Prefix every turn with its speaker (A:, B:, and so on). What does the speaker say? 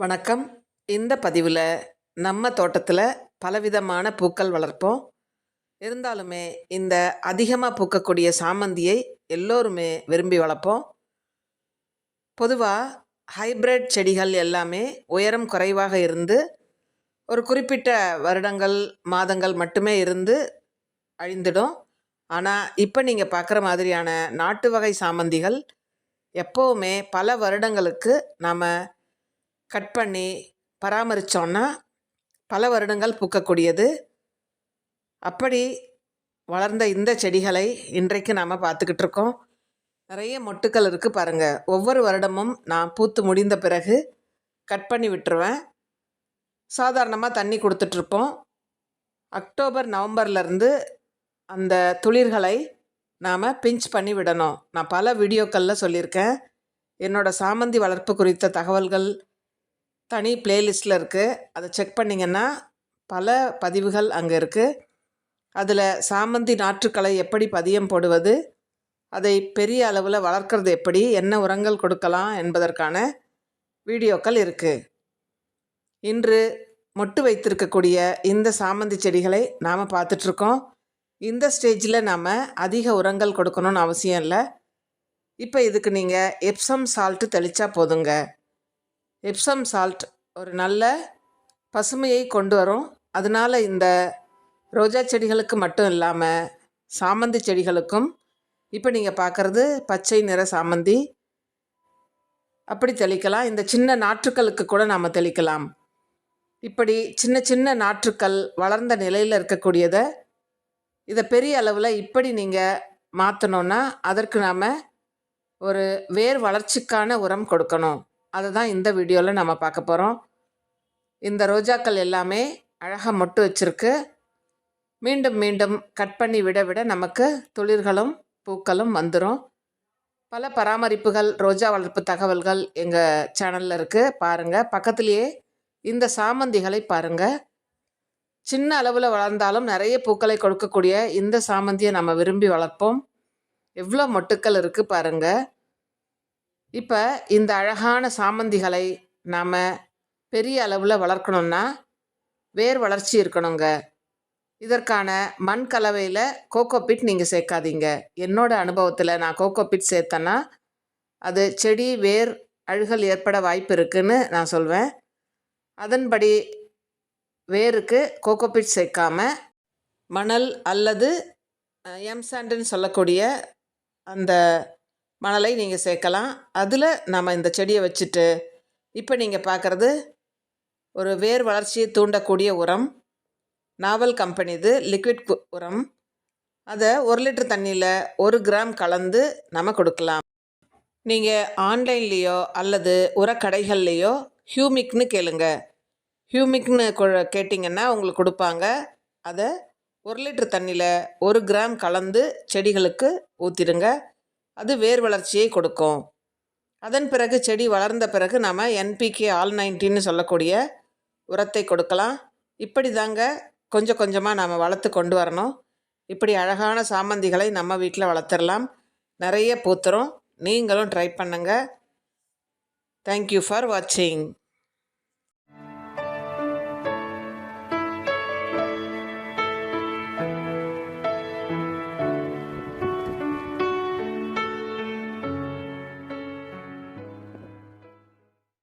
A: வணக்கம். இந்த பதிவில் நம்ம தோட்டத்தில் பலவிதமான பூக்கள் வளர்ப்போம். இருந்தாலுமே இந்த அதிகமாக பூக்கக்கூடிய சாமந்தியை எல்லோருமே விரும்பி வளர்ப்போம். பொதுவாக ஹைப்ரிட் செடிகள் எல்லாமே உயரம் குறைவாக இருந்து ஒரு குறிப்பிட்ட வருடங்கள் மாதங்கள் மட்டுமே இருந்து அழிந்துடும். ஆனால் இப்போ நீங்கள் பார்க்குற மாதிரியான நாட்டு வகை சாமந்திகள் எப்போவுமே பல வருடங்களுக்கு நாம் கட் பண்ணி பராமரித்தோன்னா பல வருடங்கள் பூக்கக்கூடியது. அப்படி வளர்ந்த இந்த செடிகளை இன்றைக்கு நாம் பார்த்துக்கிட்டு இருக்கோம். நிறைய மொட்டுக்கள் இருக்குது பாருங்கள் ஒவ்வொரு வருடமும் நான் பூத்து முடிந்த பிறகு கட் பண்ணி விட்டுருவேன். சாதாரணமாக தண்ணி கொடுத்துட்ருப்போம் அக்டோபர் நவம்பர்லேருந்து அந்த துளிர்களை நாம் பிஞ்ச் பண்ணி விடணும். நான் பல வீடியோக்களில் சொல்லியிருக்கேன். என்னோடய சாமந்தி வளர்ப்பு குறித்த தகவல்கள் தனி பிளேலிஸ்ட்டில் இருக்குது அதை செக் பண்ணிங்கன்னா பல பதிவுகள் அங்கே இருக்குது அதில் சாமந்தி நாற்றுக்களை எப்படி பதியம் போடுவது அதை பெரிய அளவில் வளர்க்குறது எப்படி என்ன உரங்கள் கொடுக்கலாம் என்பதற்கான வீடியோக்கள் இருக்குது இன்று மொட்டு வைத்திருக்கக்கூடிய இந்த சாமந்தி செடிகளை நாம் பார்த்துட்ருக்கோம். இந்த ஸ்டேஜில் நாம் அதிக உரங்கள் கொடுக்கணும்னு அவசியம் இல்லை. இப்போ இதுக்கு நீங்கள் எப்சம் சால்ட்டு தெளித்தா போதுங்க. எப்சம் சால்ட் ஒரு நல்ல பசுமையை கொண்டு வரும் அதனால் இந்த ரோஜா செடிகளுக்கு மட்டும் இல்லாமல் சாமந்தி செடிகளுக்கும் இப்போ நீங்கள் பார்க்குறது பச்சை நிற சாமந்தி. அப்படி தெளிக்கலாம். இந்த சின்ன நாற்றுக்களுக்கு கூட நாம் தெளிக்கலாம். இப்படி சின்ன சின்ன நாற்றுக்கள் வளர்ந்த நிலையில் இருக்கக்கூடியதை இதை பெரிய அளவில் இப்படி நீங்கள் மாற்றணுன்னா அதற்கு நாம் ஒரு வேர் வளர்ச்சிக்கான உரம் கொடுக்கணும். அதை தான் இந்த வீடியோவில் நம்ம பார்க்க போகிறோம் இந்த ரோஜாக்கள் எல்லாமே அழகாக மொட்டு வச்சுருக்கு. மீண்டும் மீண்டும் கட் பண்ணி விட விட நமக்கு துளிர்களும் பூக்களும் வந்துடும் பல பராமரிப்புகள் ரோஜா வளர்ப்பு தகவல்கள் எங்கள் சேனலில் இருக்குது பாருங்கள் பக்கத்துலேயே இந்த சாமந்திகளை பாருங்கள் சின்ன அளவில் வளர்ந்தாலும் நிறைய பூக்களை கொடுக்கக்கூடிய இந்த சாமந்தியை நம்ம விரும்பி வளர்ப்போம். எவ்வளோ மொட்டுக்கள் இருக்குது பாருங்கள் இப்போ இந்த அழகான சாமந்திகளை நாம் பெரிய அளவில் வளர்க்கணுன்னா வேர் வளர்ச்சி இருக்கணுங்க. இதற்கான மண் கலவையில் கோகோபிட் நீங்கள் சேர்க்காதீங்க. என்னோட அனுபவத்தில் நான் கோகோபிட் சேர்த்தேன்னா அது செடி வேர் அழுகல் ஏற்பட வாய்ப்பு இருக்குன்னு நான் சொல்வேன். அதன்படி வேருக்கு கோகோபிட் சேர்க்காம மணல் அல்லது எம்சாண்டுன்னு சொல்லக்கூடிய அந்த மணலை நீங்கள் சேர்க்கலாம். அதில் நம்ம இந்த செடியை வச்சுட்டு இப்போ நீங்கள் பார்க்குறது ஒரு வேர் வளர்ச்சியை தூண்டக்கூடிய உரம் நாவல் கம்பெனிது லிக்விட் உரம். அதை ஒரு லிட்டர் தண்ணியில் ஒரு கிராம் கலந்து நம்ம கொடுக்கலாம். நீங்கள் ஆன்லைன்லேயோ அல்லது உரக்கடைகள்லேயோ ஹியூமிக்னு கேளுங்க. ஹியூமிக்னு கொ- கேட்டிங்கன்னா உங்களுக்கு கொடுப்பாங்க. அதை ஒரு லிட்டர் தண்ணியில் ஒரு கிராம் கலந்து செடிகளுக்கு ஊற்றிடுங்க அது வேர் வளர்ச்சியை கொடுக்கும். அதன் பிறகு செடி வளர்ந்த பிறகு நாம் என்பிகே ஆல் நைன்டின்னு சொல்லக்கூடிய உரத்தை கொடுக்கலாம். இப்படி தாங்க கொஞ்சம் கொஞ்சமாக நாம் வளர்த்து கொண்டு வரணும். இப்படி அழகான சாமந்திகளை நம்ம வீட்டில் வளர்த்துடலாம் நிறைய பூத்துரும். நீங்களும் ட்ரை பண்ணுங்கள் தேங்க்யூ ஃபார் வாட்சிங்